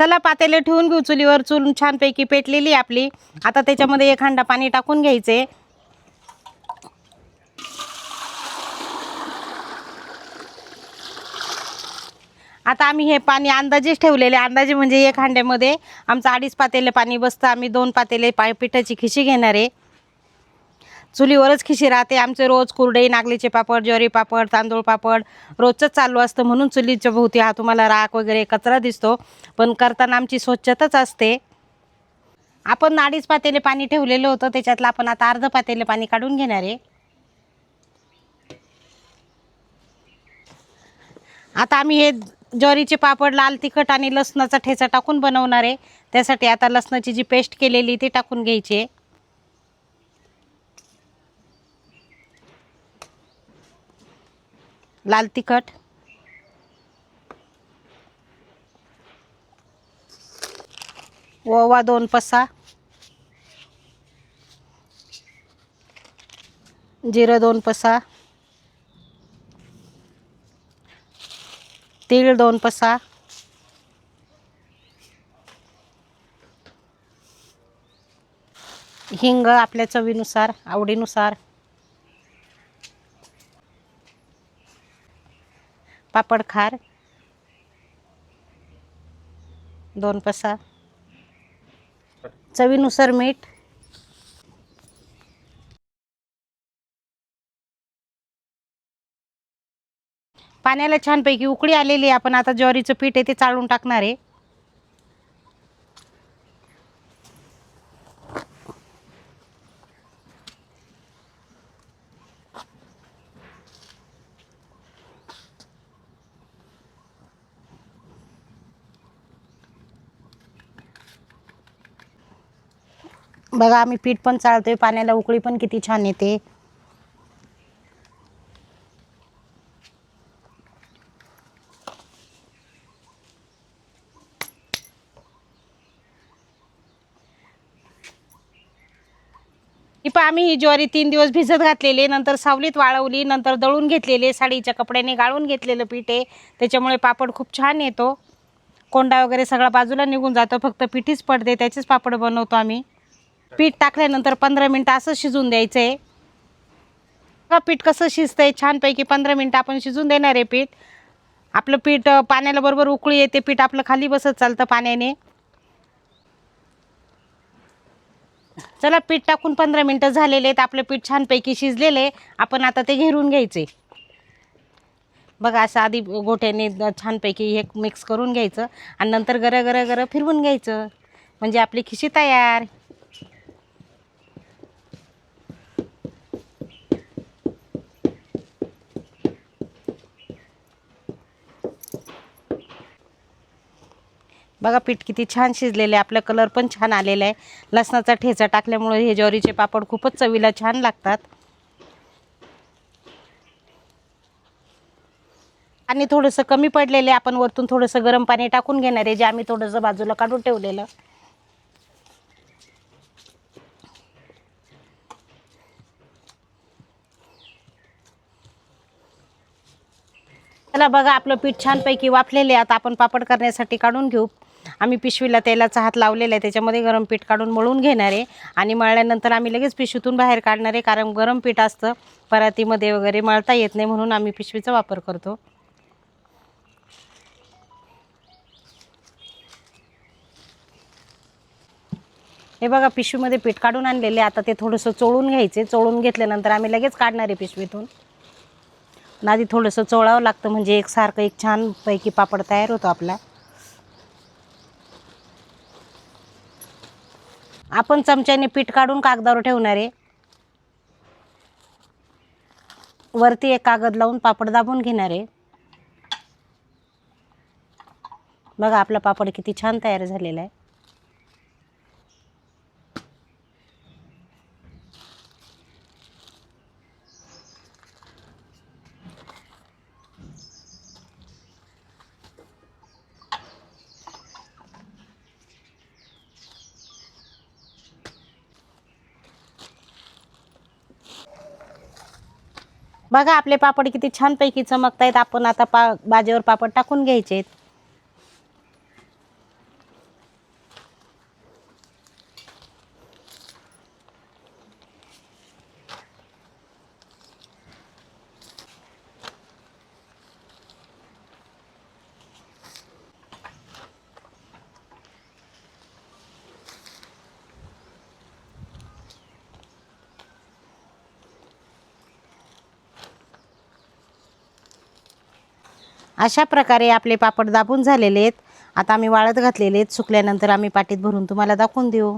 चला पातेले ठेवून घेऊ चुलीवर चूल छानपैकी पेटलेली आपली. आता त्याच्यामध्ये एक हांडा पाणी टाकून घ्यायचे. आता आम्ही हे पाणी अंदाजेच ठेवलेले. अंदाजे म्हणजे एक हांड्यामध्ये आमचं अडीच पातेले पाणी बसतं. आम्ही दोन पातेले पा पिठाची खिशी घेणार आहे. चुलीवरच खिशी राहते. आमचे रोज कुरडई नागलीचे पापड ज्वारी पापड तांदूळ पापड रोजच चालू असतं म्हणून चुलीच्या भोवती हा तुम्हाला राख वगैरे कचरा दिसतो. पण करताना आमची स्वच्छताच असते. आपण अडीच पातेले पाणी ठेवलेलं होतं. त्याच्यातलं आपण आता अर्ध पातेले पाणी काढून घेणार आहे. आता आम्ही हे ज्वारीचे पापड लाल तिखट आणि लसणाचा ठेचा टाकून बनवणार आहे. त्यासाठी आता लसणाची जी पेस्ट केलेली ती टाकून घ्यायची आहे. लाल तिखट. ओवा दोन पसा. जिरं दोन पसा. तीळ दोन पसा. हिंग आपल्या चवीनुसार आवडीनुसार. पापड खार दोन पसा चवीनुसार मीठ पाण्याला छानपैकी उकळी आलेली आहे. आपण आता ज्वारीचं पीठ आहे ते चाळून टाकणार आहे. बघा आम्ही पीठ पण चाळतोय पाण्याला उकळी पण किती छान येते. ही पहा आम्ही ही ज्वारी तीन दिवस भिजत घातलेली नंतर सावलीत वाळवली नंतर दळून घेतलेले साडीच्या कपड्याने गाळून घेतलेलं पीठ आहे. त्याच्यामुळे पापड खूप छान येतो. कोंडा वगैरे सगळा बाजूला निघून जातो. फक्त पिठीच पडते त्याचेच पापड बनवतो आम्ही. पीठ टाकल्यानंतर पंधरा मिनटं असं शिजून द्यायचं आहे पीठ कसं शिजतंय छानपैकी पंधरा मिनटं आपण शिजून देणार आहे पीठ. आपलं पीठ पाण्याला बरोबर उकळी येते पीठ आपलं खाली बसत चालतं पाण्याने. चला पीठ टाकून पंधरा मिनटं झालेले आहेत. आपलं पीठ छानपैकी शिजलेले आपण आता ते घेरून घ्यायचे. बघा असं आधी गोट्याने छानपैकी हे मिक्स करून घ्यायचं. आणि नंतर गरं गरं गरं फिरवून घ्यायचं. म्हणजे आपली खिशी तयार. बघा पीठ किती छान शिजलेलं आहे. आपलं कलर पण छान आलेला आहे. लसणाचा ठेचा टाकल्यामुळे हे ज्वारीचे पापड खूपच चवीला छान लागतात. आणि थोडंसं कमी पडलेले आपण वरतून थोडंसं गरम पाणी टाकून घेणार आहे जे आम्ही थोडंसं बाजूला काढून ठेवलेलं. चला बघा आपलं पीठ छानपैकी वाफलेले आहे. आता आपण पापड करण्यासाठी काढून घेऊ. आम्ही पिशवीला तेलाचा हात लावलेला आहे त्याच्यामध्ये गरम पीठ काढून मळून घेणार आहे. आणि मळल्यानंतर आम्ही लगेच पिशवीतून बाहेर काढणार आहे कारण गरम पीठ असतं परातीमध्ये वगैरे मळता येत नाही म्हणून आम्ही पिशवीचा वापर करतो. हे बघा पिशवीमध्ये पीठ काढून आणलेले आता ते थोडंसं चोळून घ्यायचे. चोळून घेतल्यानंतर आम्ही लगेच काढणार आहे पिशवीतून. आधी थोडंसं चोळावं लागतं म्हणजे एकसारखं एक छानपैकी पापड तयार होतो आपला. आपण चमच्याने पीठ काढून कागदावर ठेवणार आहे. वरती एक कागद लावून पापड दाबून घेणार आहे. बघा आपला पापड किती छान तयार झालेला आहे. बघा आपले पापड किती छानपैकी चमकत आहेत आपण आता पा बाजेवर पापड टाकून घ्यायचे अशा प्रकारे आपले पापड दाबून झालेले आहेत. आता आम्ही वाळत घातलेले आहेत. सुकल्यानंतर आम्ही पाटीत भरून तुम्हाला दाखवून देऊ.